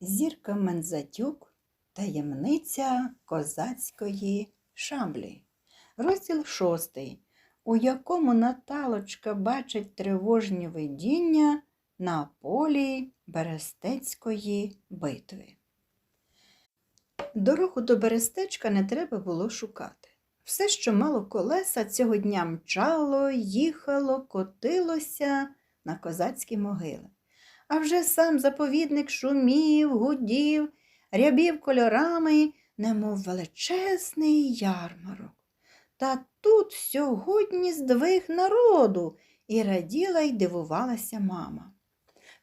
Зірка Мензатюк Таємниця козацької шаблі. Розділ шостий, у якому Наталочка бачить тривожні видіння на полі Берестецької битви. Дорогу до Берестечка не треба було шукати. Все, що мало колеса, цього дня мчало, їхало, котилося на козацькі могили. А вже сам заповідник шумів, гудів, рябів кольорами, немов величезний ярмарок. Та тут сьогодні здвиг народу, і раділа й дивувалася мама.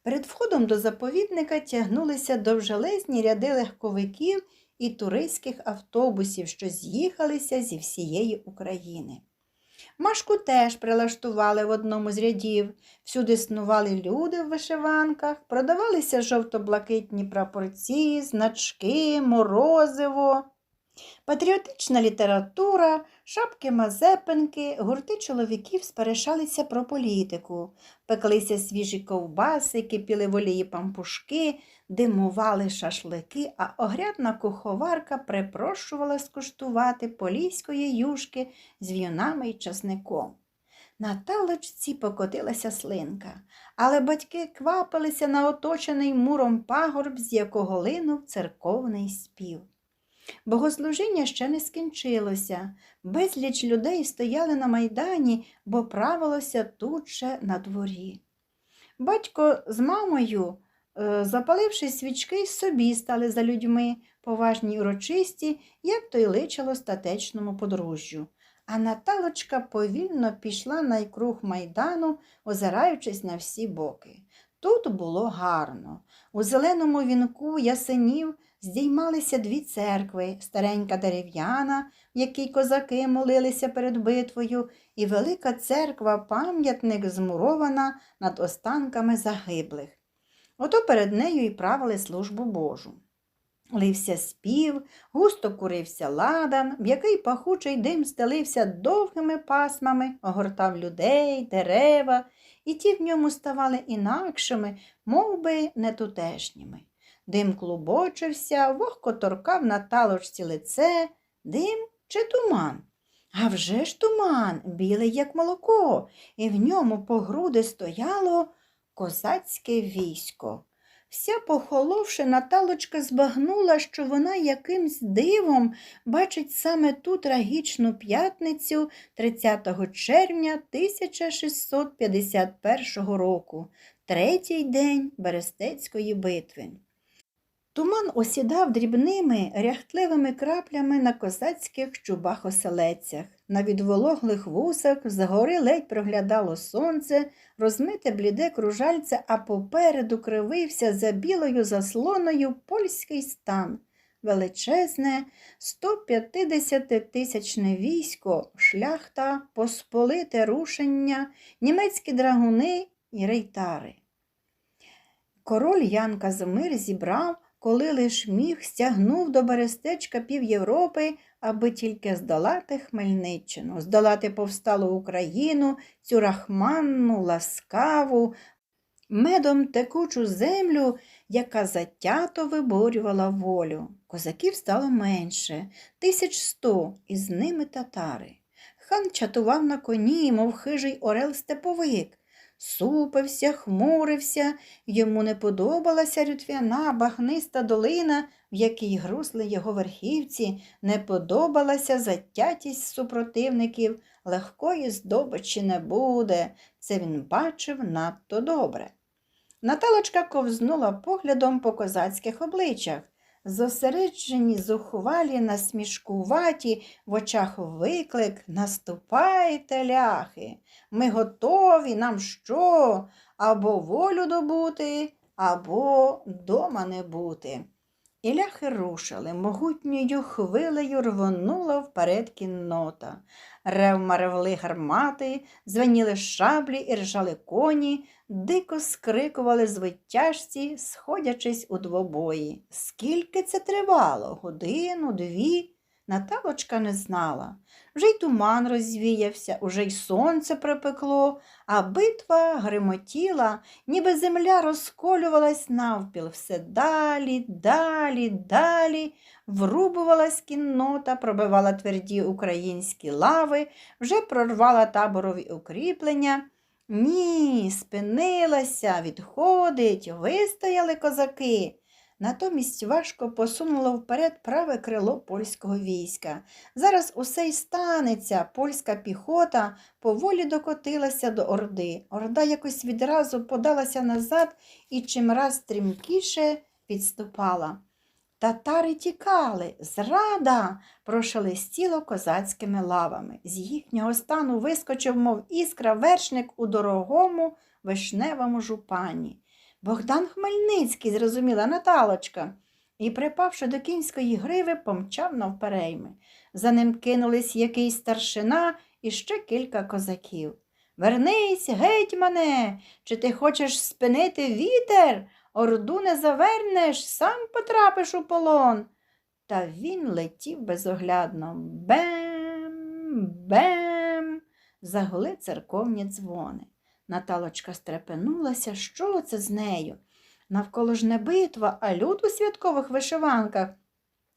Перед входом до заповідника тягнулися довжелезні ряди легковиків і туристських автобусів, що з'їхалися зі всієї України. Машку теж прилаштували в одному з рядів. Всюди снували люди в вишиванках, продавалися жовто-блакитні прапорці, значки, морозиво. Патріотична література, шапки-мазепинки, гурти чоловіків сперешалися про політику, пеклися свіжі ковбаси, кипіли в олії пампушки, димували шашлики, а огрядна куховарка припрошувала скуштувати поліської юшки з в'юнами й часником. На талочці покотилася слинка, але батьки квапилися на оточений муром пагорб, з якого линув церковний спів. Богослужіння ще не скінчилося. Безліч людей стояли на майдані, бо правилося тут же на дворі. Батько з мамою, е, запаливши свічки, собі стали за людьми, поважні й урочисті, як то й личило статечному подружжю. А Наталочка повільно пішла найкруг майдану, озираючись на всі боки. Тут було гарно. У зеленому вінку ясенів здіймалися дві церкви, старенька дерев'яна, в якій козаки молилися перед битвою, і велика церква пам'ятник змурована над останками загиблих. Ото перед нею і правили службу Божу. Лився спів, густо курився ладан, в який пахучий дим стелився довгими пасмами, огортав людей, дерева, і ті в ньому ставали інакшими, мов би, нетутешніми. Дим клубочився, вогко торкав на талочці лице, дим чи туман. А вже ж туман, білий, як молоко, і в ньому по груди стояло козацьке військо. Вся похоловши, Наталочка збагнула, що вона якимсь дивом бачить саме ту трагічну п'ятницю 30 червня 1651 року, третій день Берестецької битви. Туман осідав дрібними, ряхтливими краплями на козацьких чубах оселецях. На відвологлих вусах згори ледь проглядало сонце, розмите бліде кружальце, а попереду кривився за білою заслоною польський стан. Величезне 150-тисячне військо, шляхта, посполите рушення, німецькі драгуни і рейтари. Король Ян Казимир зібрав коли лиш міг, стягнув до Берестечка пів Європи, аби тільки здолати Хмельниччину, здолати повсталу Україну, цю рахманну, ласкаву, медом текучу землю, яка затято виборювала волю. Козаків стало менше, тисяч сто, і з ними татари. Хан чатував на коні, мов хижий орел степовик супився, хмурився, йому не подобалася рютвяна, багниста долина, в якій грусли його верхівці, не подобалася затятість супротивників, легкої здобичі не буде. Це він бачив надто добре. Наталочка ковзнула поглядом по козацьких обличчях. Зосереджені, зухвалі, насмішкуваті, в очах виклик Наступайте, ляхи, ми готові, нам що? Або волю добути, або дома не бути. І ляхи рушили, могутньою хвилею рвонула вперед кіннота. Ревма ревли гармати, звеніли шаблі і ржали коні, дико скрикували звитяжці, сходячись у двобої. Скільки це тривало? Годину, дві? Наталочка не знала. Вже й туман розвіявся, уже й сонце припекло, а битва гримотіла, ніби земля розколювалась навпіл, все далі, далі, далі. Врубувалась кіннота, пробивала тверді українські лави, вже прорвала таборові укріплення. Ні, спинилася, відходить, вистояли козаки. Натомість важко посунуло вперед праве крило польського війська. Зараз усе й станеться. Польська піхота поволі докотилася до Орди. Орда якось відразу подалася назад і чимраз стрімкіше підступала. Татари тікали, зрада прошелестіло козацькими лавами. З їхнього стану вискочив, мов іскра, вершник у дорогому вишневому жупані. Богдан Хмельницький, зрозуміла Наталочка, і, припавши до кінської гриви, помчав навперейми. За ним кинулись якийсь старшина і ще кілька козаків. Вернись, гетьмане, чи ти хочеш спинити вітер? Орду не завернеш, сам потрапиш у полон. Та він летів безоглядно. Бем, бем, загули церковні дзвони. Наталочка стрепенулася, що це з нею? Навколо ж не битва, а люд у святкових вишиванках.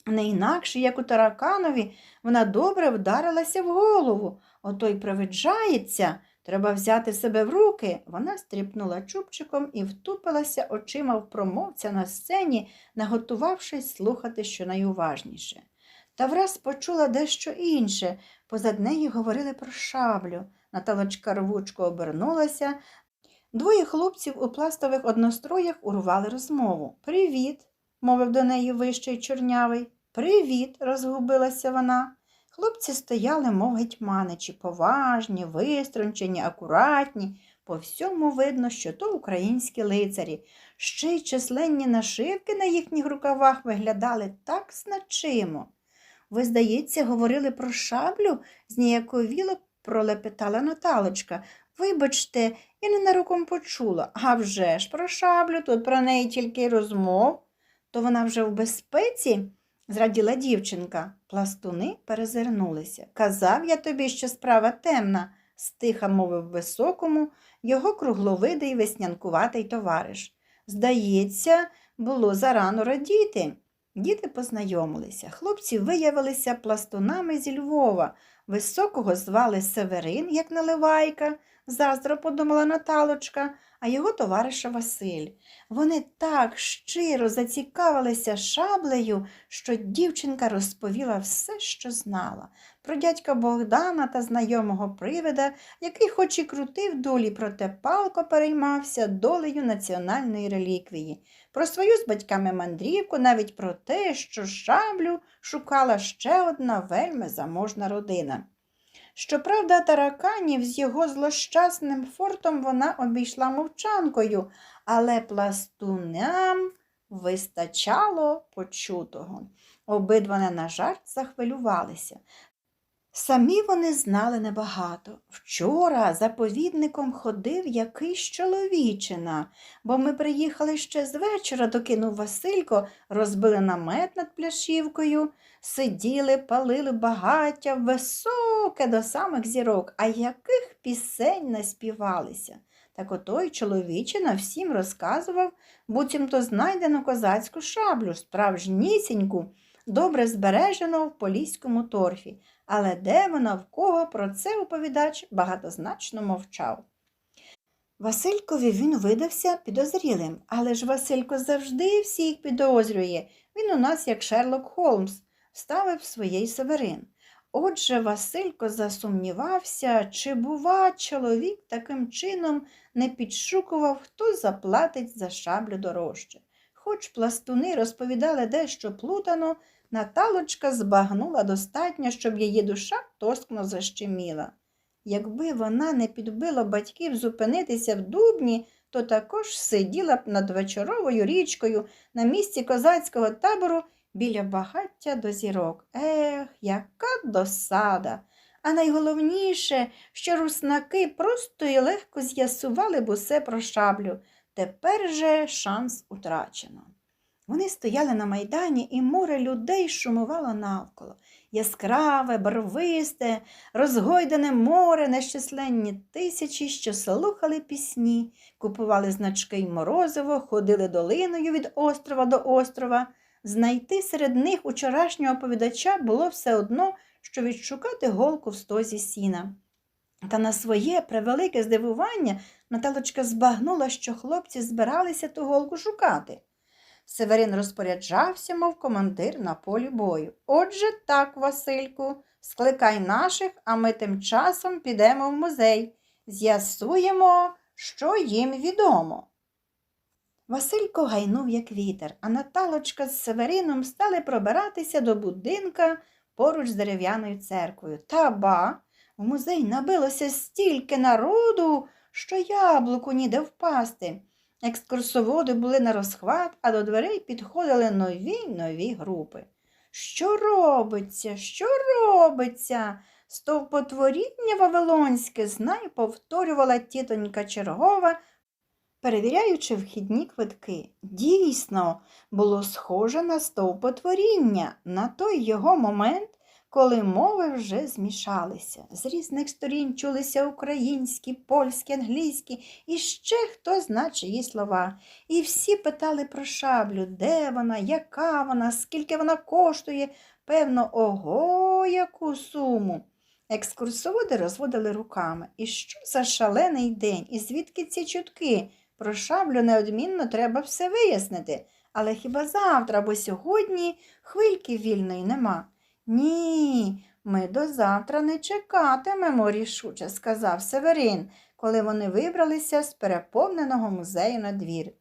Не інакше, як у тараканові, вона добре вдарилася в голову. Ото й провиджається. Треба взяти себе в руки. Вона стріпнула чубчиком і втупилася очима в промовця на сцені, наготувавшись слухати щонайуважніше. Та враз почула дещо інше. Позад неї говорили про шаблю. Наталочка рвучко обернулася. Двоє хлопців у пластових одностроях урвали розмову. Привіт, мовив до неї вищий чорнявий. Привіт, розгубилася вона. Хлопці стояли, мов гетьманичі, поважні, виструнчені, акуратні. По всьому видно, що то українські лицарі. Ще й численні нашивки на їхніх рукавах виглядали так значимо. Ви, здається, говорили про шаблю, зніяковіло пролепетала Наталочка. Вибачте, я ненароком почула. А вже ж про шаблю, тут про неї тільки розмов. То вона вже в безпеці? зраділа дівчинка. Пластуни перезирнулися. Казав я тобі, що справа темна, стиха мовив високому, його кругловидий веснянкуватий товариш. Здається, було зарано радіти. Діти познайомилися. Хлопці виявилися пластунами зі Львова. Високого звали Северин, як наливайка, заздро подумала Наталочка, а його товариша Василь. Вони так щиро зацікавилися шаблею, що дівчинка розповіла все, що знала. Про дядька Богдана та знайомого привида, який хоч і крутив долі, проте палко переймався долею національної реліквії, про свою з батьками мандрівку, навіть про те, що шаблю шукала ще одна вельми заможна родина. Щоправда, тараканів з його злощасним фортом вона обійшла мовчанкою, але пластуням вистачало почутого. Обидва не на жарт захвилювалися. Самі вони знали небагато. Вчора заповідником ходив якийсь чоловічина, бо ми приїхали ще з вечора, докинув Василько, розбили намет над пляшівкою, сиділи, палили багаття високе до самих зірок, а яких пісень наспівалися. Так отой чоловічина всім розказував, буцімто знайдену козацьку шаблю, справжнісіньку, добре збережену в поліському торфі. Але де вона в кого про це оповідач багатозначно мовчав. Василькові він видався підозрілим, але ж Василько завжди всіх підозрює. Він у нас, як Шерлок Холмс, вставив своєї Северин. Отже, Василько засумнівався, чи, бува, чоловік таким чином не підшукував, хто заплатить за шаблю дорожче. Хоч пластуни розповідали дещо плутано, Наталочка збагнула достатньо, щоб її душа тоскно защеміла. Якби вона не підбила батьків зупинитися в дубні, то також сиділа б над вечоровою річкою на місці козацького табору біля багаття до зірок. Ех, яка досада! А найголовніше, що руснаки просто і легко з'ясували б усе про шаблю. Тепер же шанс утрачено. Вони стояли на майдані, і море людей шумувало навколо. Яскраве, барвисте, розгойдане море, нещисленні тисячі, що слухали пісні, купували значки й морозиво, ходили долиною від острова до острова. Знайти серед них учорашнього оповідача було все одно, що відшукати голку в стозі сіна. Та на своє превелике здивування Наталочка збагнула, що хлопці збиралися ту голку шукати. Северин розпоряджався, мов командир на полі бою. Отже, так, Васильку, скликай наших, а ми тим часом підемо в музей. З'ясуємо, що їм відомо. Василько гайнув, як вітер, а Наталочка з Северином стали пробиратися до будинка поруч з дерев'яною церквою. Та ба, в музей набилося стільки народу, що яблуку ніде впасти. Екскурсоводи були на розхват, а до дверей підходили нові нові групи. Що робиться? Що робиться? Стовпотворіння Вавилонське, знай, повторювала тітонька чергова, перевіряючи вхідні квитки. Дійсно, було схоже на стовпотворіння, на той його момент, коли мови вже змішалися. З різних сторін чулися українські, польські, англійські і ще хто зна чиї слова. І всі питали про шаблю, де вона, яка вона, скільки вона коштує, певно, ого, яку суму. Екскурсоводи розводили руками. І що за шалений день? І звідки ці чутки? Про шаблю неодмінно треба все вияснити. Але хіба завтра або сьогодні хвильки вільної нема? Ні, ми до завтра не чекатимемо, рішуче сказав Северин, коли вони вибралися з переповненого музею на двір.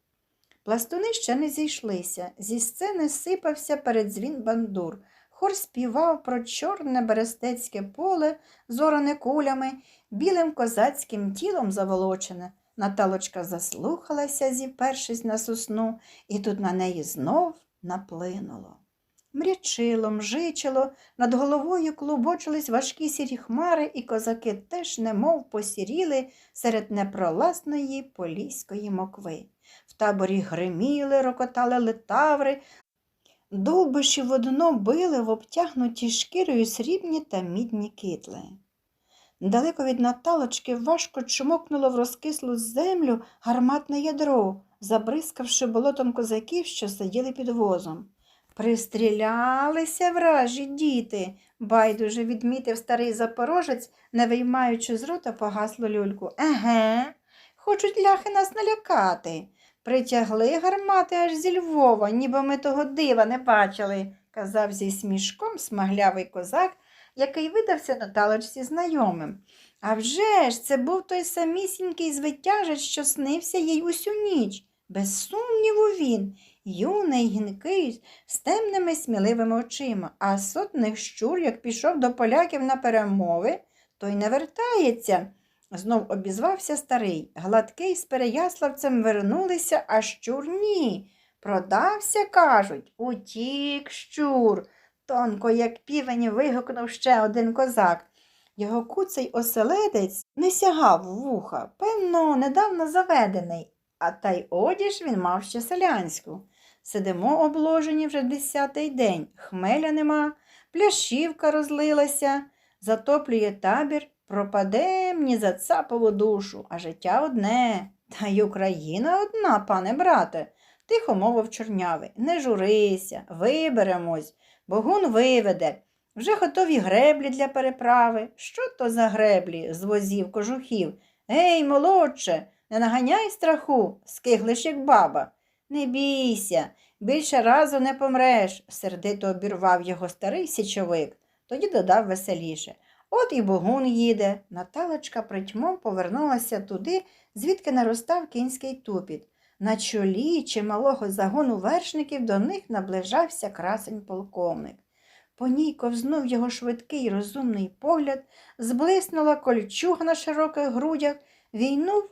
Пластуни ще не зійшлися. Зі сцени сипався передзвін бандур. Хор співав про чорне берестецьке поле, зоране кулями, білим козацьким тілом заволочене. Наталочка заслухалася, зіпершись на сосну, і тут на неї знов наплинуло. Мрячило, мжичило, над головою клубочились важкі сірі хмари, і козаки теж немов посіріли серед непролазної поліської мокви. В таборі гриміли, рокотали летаври, довбиші водно били в обтягнуті шкірою срібні та мідні китли. Далеко від Наталочки важко чмокнуло в розкислу землю гарматне ядро, забризкавши болотом козаків, що сиділи під возом. Пристрілялися вражі діти, байдуже відмітив старий запорожець, не виймаючи з рота погаслу люльку. Еге, хочуть ляхи нас налякати. Притягли гармати аж зі Львова, ніби ми того дива не бачили, казав зі смішком смаглявий козак, який видався Наталочці знайомим. А вже ж це був той самісінький звитяжець, що снився їй усю ніч. Без сумніву він, юний, гінкий, з темними сміливими очима, а сотник щур, як пішов до поляків на перемови, той не вертається. Знов обізвався старий. Гладкий з переяславцем вернулися, а щур ні. Продався, кажуть, утік щур. Тонко, як півень, вигукнув ще один козак. Його куций оселедець не сягав вуха, певно, недавно заведений, а та й одіж він мав ще селянську. Сидимо обложені вже десятий день, хмеля нема, пляшівка розлилася, затоплює табір, пропадем ні за цапову душу, а життя одне. Та й Україна одна, пане брате, тихо мовив чорнявий. Не журися, виберемось, богун виведе. Вже готові греблі для переправи. Що то за греблі з возів кожухів? Ей, молодше, не наганяй страху, скиглиш, як баба. Не бійся, більше разу не помреш, сердито обірвав його старий січовик. Тоді додав веселіше. От і богун їде. Наталочка притьмом повернулася туди, звідки наростав кінський тупіт. На чолі чималого загону вершників до них наближався красень полковник. По ній ковзнув його швидкий розумний погляд, зблиснула кольчуга на широких грудях, війнув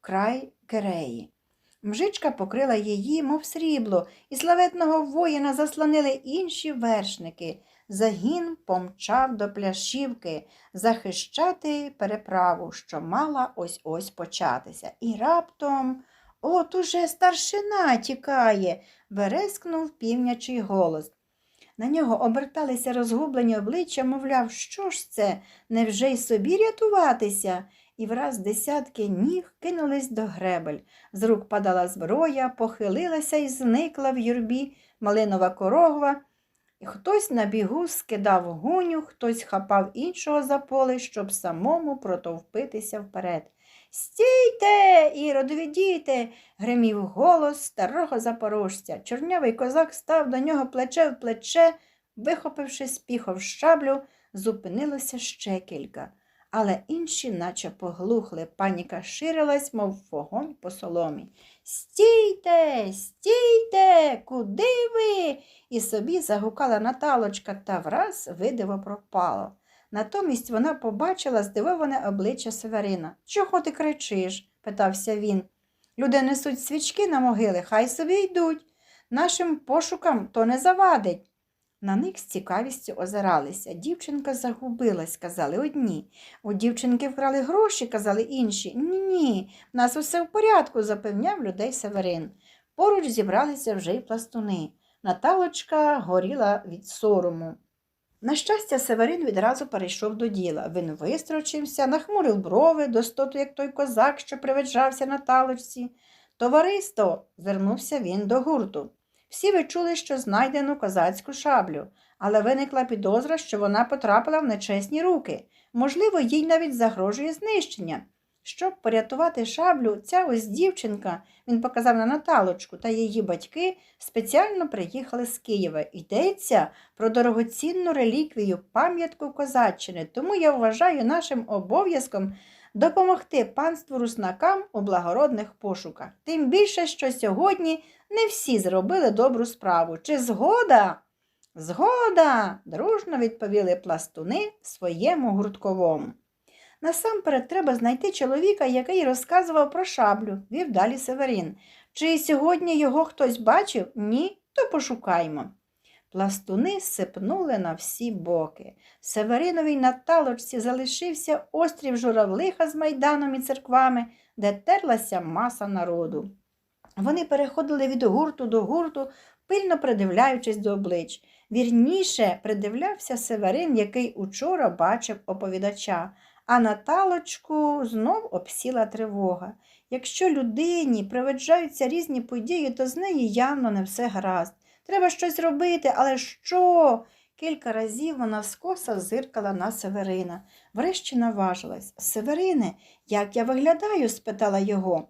край Кереї. Мжичка покрила її, мов срібло, і славетного воїна заслонили інші вершники. Загін помчав до пляшівки захищати переправу, що мала ось ось початися. І раптом От уже старшина тікає, верескнув півнячий голос. На нього оберталися розгублені обличчя, мовляв, що ж це, невже й собі рятуватися? І враз десятки ніг кинулись до гребель. З рук падала зброя, похилилася і зникла в юрбі малинова корогва. І хтось на бігу скидав гуню, хтось хапав іншого за поле, щоб самому протовпитися вперед. Стійте, Іроду, відійте, гримів голос старого запорожця. Чорнявий козак став до нього плече в плече, вихопивши з піхов щаблю, зупинилося ще кілька. Але інші, наче поглухли, паніка ширилась, мов вогонь по соломі. Стійте, стійте, куди ви? І собі загукала Наталочка та враз видиво пропало. Натомість вона побачила здивоване обличчя Северина. Чого ти кричиш? питався він. Люди несуть свічки на могили, хай собі йдуть. Нашим пошукам то не завадить. На них з цікавістю озиралися. Дівчинка загубилась, казали одні. У дівчинки вкрали гроші, казали інші. Ні, ні, в нас усе в порядку, запевняв людей Северин. Поруч зібралися вже й пластуни. Наталочка горіла від сорому. На щастя, Северин відразу перейшов до діла. Він вистрочився, нахмурив брови, достоту, як той козак, що приведжався на талочці. Товариство, звернувся він до гурту. Всі ви чули, що знайдено козацьку шаблю, але виникла підозра, що вона потрапила в нечесні руки. Можливо, їй навіть загрожує знищення. Щоб порятувати шаблю, ця ось дівчинка, він показав на Наталочку та її батьки, спеціально приїхали з Києва. Йдеться про дорогоцінну реліквію, пам'ятку козаччини, тому я вважаю нашим обов'язком допомогти панству руснакам у благородних пошуках. Тим більше, що сьогодні не всі зробили добру справу. Чи згода? Згода, дружно відповіли пластуни своєму гуртковому. Насамперед треба знайти чоловіка, який розказував про шаблю, вів далі Северин. Чи сьогодні його хтось бачив? Ні, то пошукаймо. Пластуни сипнули на всі боки. Севериновій на талочці залишився острів журавлиха з майданом і церквами, де терлася маса народу. Вони переходили від гурту до гурту, пильно придивляючись до облич. Вірніше придивлявся Северин, який учора бачив оповідача, а Наталочку знов обсіла тривога. Якщо людині приведжаються різні події, то з неї явно не все гаразд. Треба щось робити, але що? Кілька разів вона скоса зиркала на Северина. Врешті наважилась. Северине, як я виглядаю? спитала його.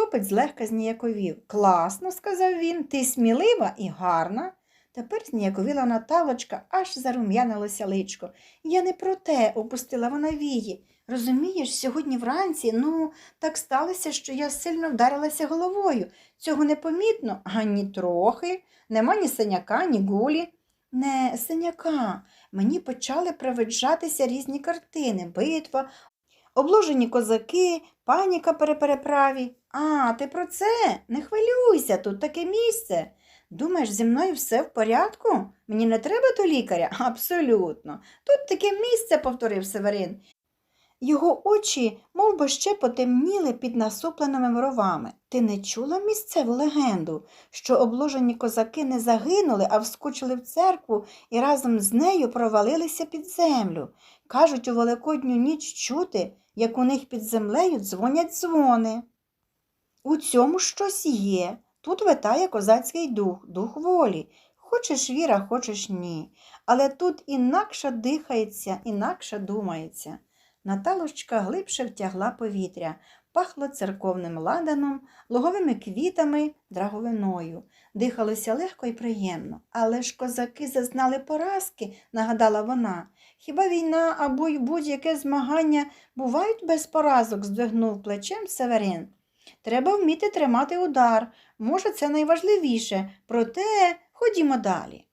Хлопець злегка зніяковів. Класно, сказав він, ти смілива і гарна. Тепер зніяковіла Наталочка, аж зарум'янилося личко. Я не про те, опустила вона вії. Розумієш, сьогодні вранці, ну, так сталося, що я сильно вдарилася головою. Цього не помітно, ані трохи. Нема ні синяка, ні гулі. Не синяка. Мені почали привиджатися різні картини, битва, обложені козаки, паніка при переправі. А, ти про це? Не хвилюйся, тут таке місце. Думаєш, зі мною все в порядку? Мені не треба до лікаря? Абсолютно. Тут таке місце, повторив Северин. Його очі мов би, ще потемніли під насупленими бровами. Ти не чула місцеву легенду, що обложені козаки не загинули, а вскочили в церкву і разом з нею провалилися під землю. Кажуть, у великодню ніч чути, як у них під землею дзвонять дзвони. У цьому щось є. Тут витає козацький дух, дух волі. Хочеш віра, хочеш ні. Але тут інакше дихається, інакше думається. Наталочка глибше втягла повітря, пахло церковним ладаном, луговими квітами, драговиною. Дихалося легко і приємно. Але ж козаки зазнали поразки, нагадала вона. Хіба війна або й будь-яке змагання бувають без поразок? здвигнув плечем Северин. Треба вміти тримати удар. Може, це найважливіше, проте ходімо далі.